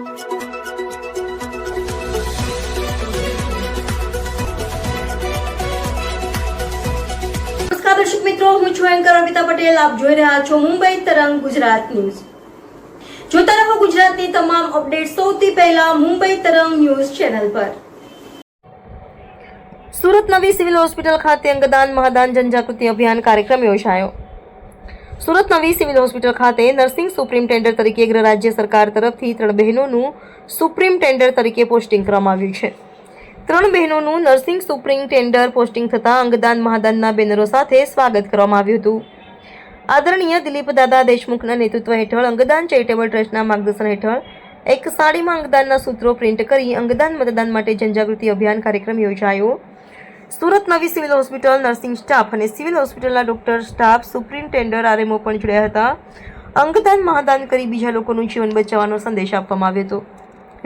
દર્શક મિત્રો, હું છું એન્કર અમિતા પટેલ. આપ જોઈ રહ્યા છો મુંબઈ તરંગ ગુજરાત ન્યૂઝ. જોતા રહો ગુજરાતની તમામ અપડેટ સૌથી પહેલા મુંબઈ તરંગ ન્યૂઝ ચેનલ પર. સુરત નવી સિવિલ હોસ્પિટલ ખાતે અંગદાન મહાદાન જનજાગૃતિ અભિયાન કાર્યક્રમ યોજાયો. સુરત નવી સિવિલ હોસ્પિટલ ખાતે નર્સિંગ સુપ્રીમ ટેન્ડર તરીકે ગૃહ રાજ્ય સરકાર તરફથી ત્રણ બહેનોનું સુપ્રીમ ટેન્ડર તરીકે પોસ્ટિંગ કરવામાં આવ્યું છે. ત્રણ બહેનોનું નર્સિંગ સુપ્રીમ ટેન્ડર પોસ્ટિંગ થતાં અંગદાન મહાદાનના બેનરો સાથે સ્વાગત કરવામાં આવ્યું હતું. આદરણીય દિલીપ દાદા દેશમુખના નેતૃત્વ હેઠળ અંગદાન ચેરિટેબલ ટ્રસ્ટના માર્ગદર્શન હેઠળ એક સાડીમાં અંગદાનના સૂત્રો પ્રિન્ટ કરી અંગદાન મતદાન માટે જનજાગૃતિ અભિયાન કાર્યક્રમ યોજાયો. સુરત નવી સિવિલ હોસ્પિટલ, નર્સિંગ સ્ટાફ અને સિવિલ હોસ્પિટલના doctor staff superintendent tender RMO પણ જોડ્યા હતા. અંગદાન, મહાદાન કરી બીજા લોકોનું જીવન બચાવવાનો સંદેશ આપવામાં આવ્યો હતો.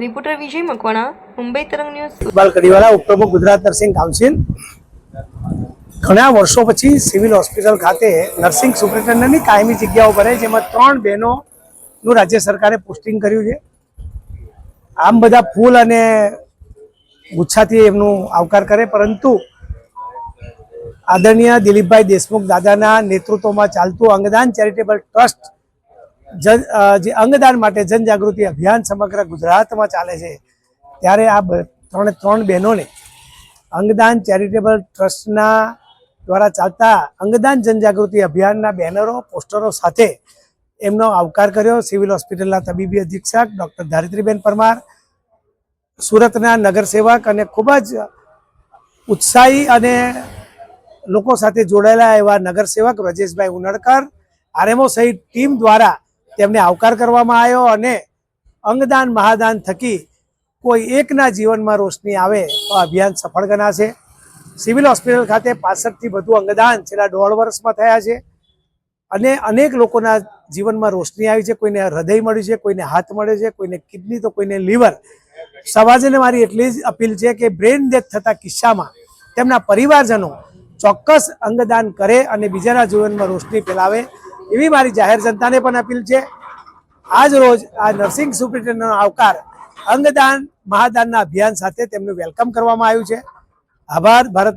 રિપોર્ટર વિજય મકવાણા, મુંબઈ તરંગ ન્યૂઝ. ઇકબાલ કડીવાલા, ઉપપ્રમુખ ગુજરાત નર્સિંગ કાઉન્સિલ. ઘણા વર્ષો પછી સિવિલ હોસ્પિટલ ખાતે નર્સિંગ સુપ્રિન્ટેન્ડન્ટની કાયમી જગ્યાઓ ભરે જેમાં ત્રણ બહેનોનું રાજ્ય સરકારે પોસ્ટિંગ કર્યું છે. આમ બધા ફૂલ અને ગુચ્છાથી એમનું આવકાર કરે, પરંતુ આદરણીય દિલીપભાઈ દેશમુખ દાદાના નેતૃત્વમાં ચાલતું અંગદાન ચેરિટેબલ ટ્રસ્ટ જન જે અંગદાન માટે જનજાગૃતિ અભિયાન સમગ્ર ગુજરાતમાં ચાલે છે, ત્યારે આ ત્રણે, ત્રણ બહેનોને અંગદાન ચેરિટેબલ ટ્રસ્ટના દ્વારા ચાલતા અંગદાન જનજાગૃતિ અભિયાનના બેનરો, પોસ્ટરો સાથે એમનો આવકાર કર્યો. સિવિલ હોસ્પિટલના તબીબી અધિક્ષક ડૉક્ટર ધારિત્રીબેન પરમાર, સુરતના નગરસેવક અને ખૂબ જ ઉત્સાહી અને લોકો સાથે જોડાયેલા એવા નગરસેવક રજેશભાઈ ઉનડકર, આરએમઓ સહિત ટીમ દ્વારા તેમને આવકાર કરવામાં આવ્યો અને અંગદાન, મહાદાન થકી કોઈ એકના જીવનમાં રોશની આવે તો અભિયાન સફળ ગણાશે. સિવિલ હોસ્પિટલ ખાતે પાસઠથી વધુ અંગદાન છેલ્લા દોઢ વર્ષમાં થયા છે અને અનેક લોકોના જીવનમાં રોશની આવી છે. કોઈને હૃદય મળ્યું છે, કોઈને હાથ મળ્યો છે, કોઈને કિડની, તો કોઈને લીવર. સમાજને મારી એટલી જ અપીલ છે કે બ્રેન ડેથ થતા કિસ્સામાં તેમના પરિવારજનો ચોક્કસ અંગદાન કરે અને બીજાના જીવનમાં રોશની ફેલાવે એવી મારી જાહેર જનતાને પણ અપીલ છે. આજ રોજ આ નર્સિંગ સુપ્રિન્ટેન્ડન્ટનો આવકાર અંગદાન મહાદાનના અભિયાન સાથે તેમનું વેલકમ કરવામાં આવ્યું છે. આભાર, ભારત